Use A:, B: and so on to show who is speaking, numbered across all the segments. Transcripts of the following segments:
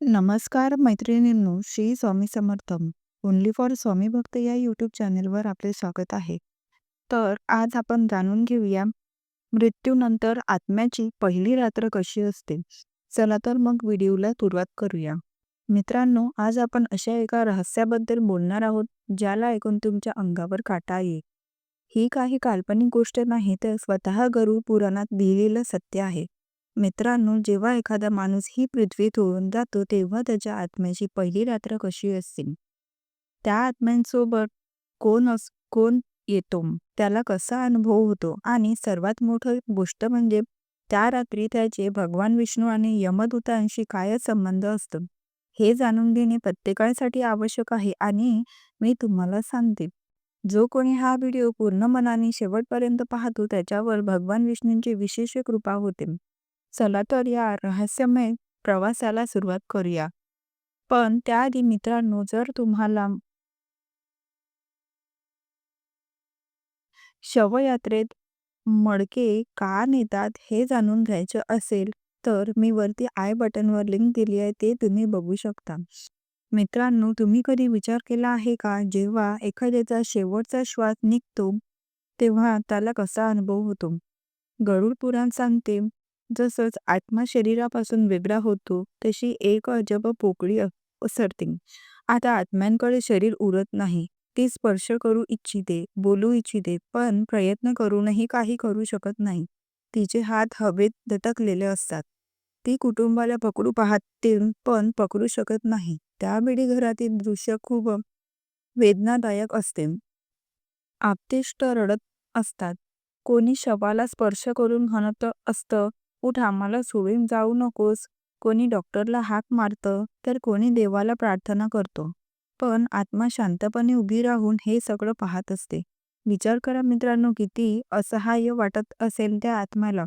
A: नमस्कार मैत्रिणींनो, श्री स्वामी समर्थम. ओन्ली फॉर स्वामी भक्त या यूट्यूब चॅनेलवर आपले स्वागत आहे. तर आज आपण जाणून घेऊया मृत्यूनंतर आत्म्याची पहिली रात्र कशी असते. चला तर मग व्हिडिओला सुरुवात करूया. मित्रांनो, आज आपण अशा एका रहस्याबद्दल बोलणार आहोत, ज्याला ऐकून तुमच्या अंगावर काटा येईल. ही काही काल्पनिक गोष्ट नाही, तर स्वतः गरुड पुराणात लिहिलेलं सत्य आहे. मित्रांनो, जेव्हा एखादा माणूस ही पृथ्वी तोडून जातो, तेव्हा त्याच्या आत्म्याची पहिली रात्र कशी असते? त्या आत्म्यांसोबत कोण अस कोण येतो? त्याला कसा अनुभव होतो? आणि सर्वात मोठं गोष्ट म्हणजे त्या रात्री त्याचे भगवान विष्णू आणि यमदूतांशी काय संबंध असतो? हे जाणून घेणे प्रत्येकासाठी आवश्यक आहे आणि मी तुम्हाला सांगते. जो कोणी हा व्हिडिओ पूर्ण मनाने शेवटपर्यंत पाहतो, त्याच्यावर भगवान विष्णूंची विशेष कृपा होते. चला तर या रहस्यमय प्रवासाला सुरुवात करूया. पण त्याआधी मित्रांनो, जर तुम्हाला शवयात्रेत मडके का नेतात हे जाणून घ्यायचे असेल, तर मी वरती आय बटनवर लिंक दिली आहे, ते तुम्ही बघू शकता. मित्रांनो, तुम्ही कधी विचार केला आहे का, जेव्हा एखाद्याचा शेवटचा श्वास निघतो, तेव्हा त्याला कसा अनुभव होतो? गरुड पुराण सांगते, जसंच आत्मा शरीरापासून वेगळा होतो, तशी एक अजब पोकळी ओसरते आता आत्म्यांकडे शरीर उरत नाही. ती स्पर्श करू इच्छिते, बोलू इच्छिते, पण प्रयत्न करूनही काही करू शकत नाही. तिचे हात हवेत लटकलेले असतात. ती कुटुंबाला पकडू पाहते, पण पकडू शकत नाही. त्यावेळी घरातील दृश्य खूप वेदनादायक असते. आप्तेष्ट रडत असतात. कोणी शवाला स्पर्श करून म्हणत असतं, उठ आम्हाला सोडून जाऊ नकोस. कोणी डॉक्टरला हाक मारतं, तर कोणी देवाला प्रार्थना करतो. पण आत्मा शांतपणे उभी राहून हे सगळं पाहत असते. विचार करा मित्रांनो, किती असहाय्य वाटत असेल त्या आत्म्याला.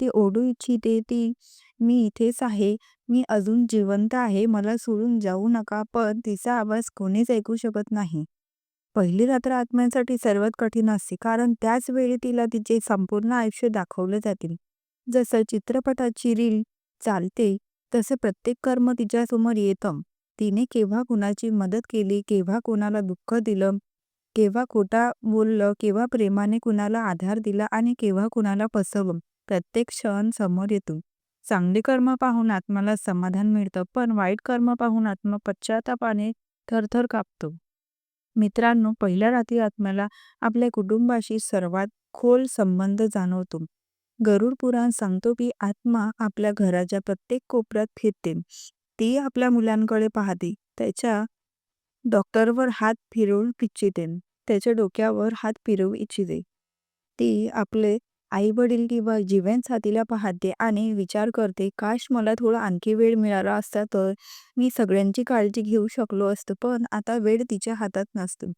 A: ती ओढू इच्छिते, ती मी इथेच आहे, मी अजून जिवंत आहे, मला सोडून जाऊ नका, पण तिचा आवाज कोणीच ऐकू शकत नाही. पहिली रात्र आत्म्यांसाठी सर्वात कठीण असते, कारण त्याच वेळी तिला तिचे संपूर्ण आयुष्य दाखवले जातील. जसं चित्रपटाची रील चालते, तसे प्रत्येक कर्म तिच्यासमोर येतं. तिने केव्हा कुणाची मदत केली, केव्हा कोणाला दुःख दिलं, केव्हा खोटा बोललं, केव्हा प्रेमाने कुणाला आधार दिला आणि केव्हा कुणाला फसवलं, प्रत्येक क्षण समोर येतो. चांगले कर्म पाहून आत्म्याला समाधान मिळतं, पण वाईट कर्म पाहून आत्मा पश्चातापाने थरथर कापतो. मित्रांनो, पहिल्या रात्री आत्म्याला आपल्या कुटुंबाशी सर्वात खोल संबंध जाणवतो. गरुड पुराण सांगतो की आत्मा आपल्या घराच्या प्रत्येक कोपऱ्यात फिरते. ती आपल्या मुलांकडे पाहते, त्याच्या डॉक्टरवर हात फिरवू इच्छिते, त्याच्या डोक्यावर हात फिरवू इच्छिते. ती आपले आई-वडील किंवा जीवनसाथीला पाहते आणि विचार करते, काश मला थोडा आणखी वेळ मिळाला असता तर मी सगळ्यांची काळजी घेऊ शकलो असतो, पण आता वेळ तिच्या हातात नसतो.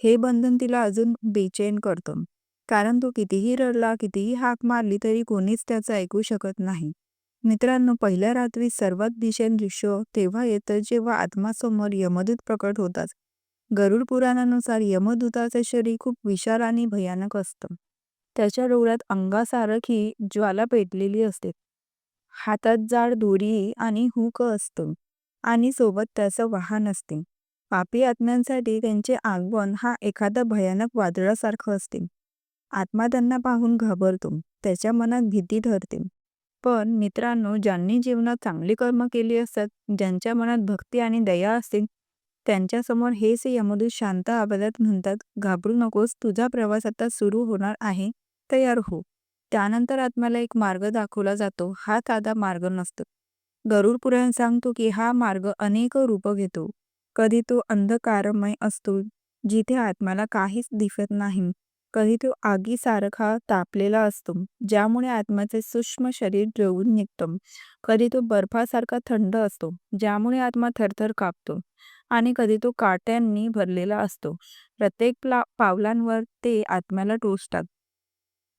A: हे बंधन तिला अजून बेचैन करतं. कारण तो कितीही रडला, कितीही हाक मारली तरी कोणीच त्याचं ऐकू शकत नाही. मित्रांनो, पहिल्या रात्री सर्वात भीषण दृश्य तेव्हा येतं जेव्हा आत्मासमोर यमदूत प्रकट होतात. गरुड पुराणानुसार यमदूताचे शरीर खूप विशाल आणि भयानक असतं. त्याच्या डोळ्यात अंगासारखी ज्वाला पेटलेली असते. हातात जाड दोरी आणि हुक असतं आणि सोबत त्याचं वाहन असते. पापी आत्म्यांसाठी त्यांचे आगमन हा एखादा भयानक वादळासारखं असते. आत्मा त्यांना पाहून घाबरतो, त्याच्या मनात भीती ठरते. पण मित्रांनो, ज्यांनी जीवनात चांगली कर्म केली असतात, ज्यांच्या मनात भक्ती आणि दया असते, त्यांच्यासमोर हेच यमदूत शांत आवाजात म्हणतात, घाबरू नकोस, तुझा प्रवास आता सुरू होणार आहे, तयार हो. त्यानंतर आत्म्याला एक मार्ग दाखवला जातो. हा साधा मार्ग नसतो. गरुड पुराण सांगतो की हा मार्ग अनेक रूपं घेतो. कधी तो अंधकारमय असतो, जिथे आत्म्याला काहीच दिसत नाही. कधी तो आगीसारखा तापलेला असतो, ज्यामुळे आत्म्याचे सूक्ष्म शरीर जळून निघतं. कधी तो बर्फासारखा थंड असतो, ज्यामुळे आत्मा थरथर कापतो. आणि कधी तो काट्यांनी भरलेला असतो. प्रत्येक पावलांवर ते आत्म्याला टोचतात.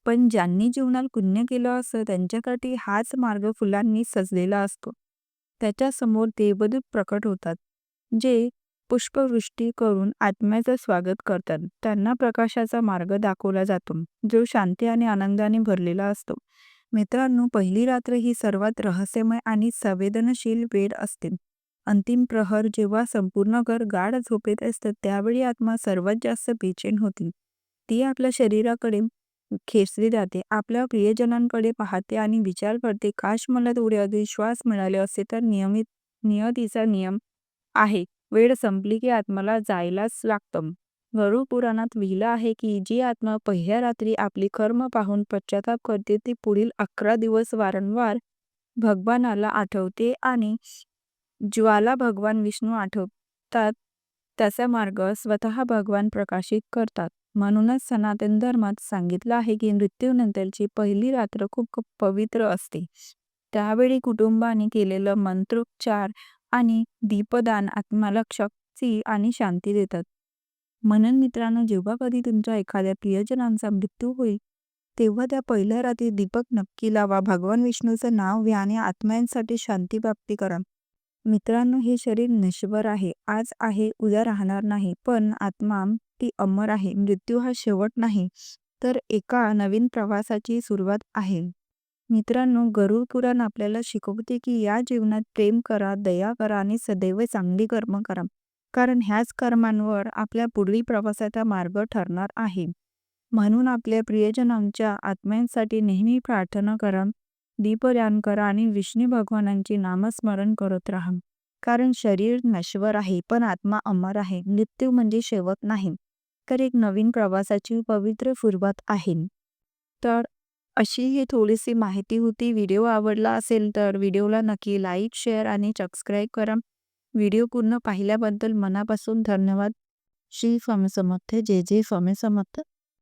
A: पण ज्यांनी जीवनात पुण्य केलं असतं, त्यांच्यासाठी हाच मार्ग फुलांनी सजलेला असतो. त्याच्यासमोर देवदूत प्रकट होतात, जे पुष्पवृष्टी करून आत्म्याचं स्वागत करतात. त्यांना प्रकाशाचा मार्ग दाखवला जातो, जो शांती आणि आनंदाने भरलेला असतो. मित्रांनो, पहिली रात्र ही सर्वात रहस्यमय आणि संवेदनशील वेळ असते. अंतिम प्रहर जेव्हा संपूर्ण घर गाढ झोपेत असतं त्यावेळी आत्मा सर्वात जास्त बेचैन होती ती आपल्या शरीराकडे खेचली जाते आपल्या प्रियजनांकडे पाहते आणि विचार करते काश मला थोडे अधिक श्वास मिळाले असते तर नियमित नियतीचा नियम आहे वेळ संपली की आत्माला जायलाच लागतं. गरुड पुराणात लिहिलं आहे की जी आत्मा पहिल्या रात्री आपली कर्म पाहून पश्चाताप करते ती पुढील अकरा दिवस वारंवार भगवानाला आठवते आणि ज्वाला भगवान विष्णू आठवतात त्याचा मार्ग स्वतः भगवान प्रकाशित करतात. म्हणूनच सनातन धर्मात सांगितलं आहे की मृत्यूनंतरची पहिली रात्र खूप पवित्र असते. त्यावेळी कुटुंबाने केलेलं मंत्रोच्चार आणि दीपदान आत्माला आणि शांती देतात. म्हणून मित्रांनो जेव्हा कधी तुमच्या एखाद्या प्रियजनांचा मृत्यू होईल तेव्हा त्या पहिल्या रात्री दीपक नक्की लावा. भगवान विष्णूचं नाव घ्या आणि आत्म्यांसाठी शांती प्राप्ती करा. मित्रांनो हे शरीर नश्वर आहे. आज आहे उद्या राहणार नाही. पण आत्मा ती अमर आहे. मृत्यू हा शेवट नाही तर एका नवीन प्रवासाची सुरुवात आहे. मित्रांनो गरुड पुराण आपल्याला शिकवते की या जीवनात प्रेम करा दया करा आणि सदैव चांगली कर्म करा. कारण ह्याच कर्मांवर आपल्या पुढील प्रवासाचा मार्ग ठरणार आहे. म्हणून आपल्या प्रियजनांच्या आत्म्यांसाठी नेहमी प्रार्थना करा दीपदान करा आणि विष्णू भगवानांचे नामस्मरण करत राहा. कारण शरीर नश्वर आहे पण आत्मा अमर आहे मृत्यू म्हणजे शेवट नाही तर एक नवीन प्रवासाची पवित्र सुरुवात आहे. तर अशी ही थोडीशी माहिती होती. व्हिडिओ आवडला असेल तर व्हिडिओला नक्की लाईक शेअर आणि सबस्क्राईब करा. व्हिडिओ पूर्ण पाहिल्याबद्दल मनापासून धन्यवाद. श्री स्वामी समर्थ. जय जय स्वामी समर्थ.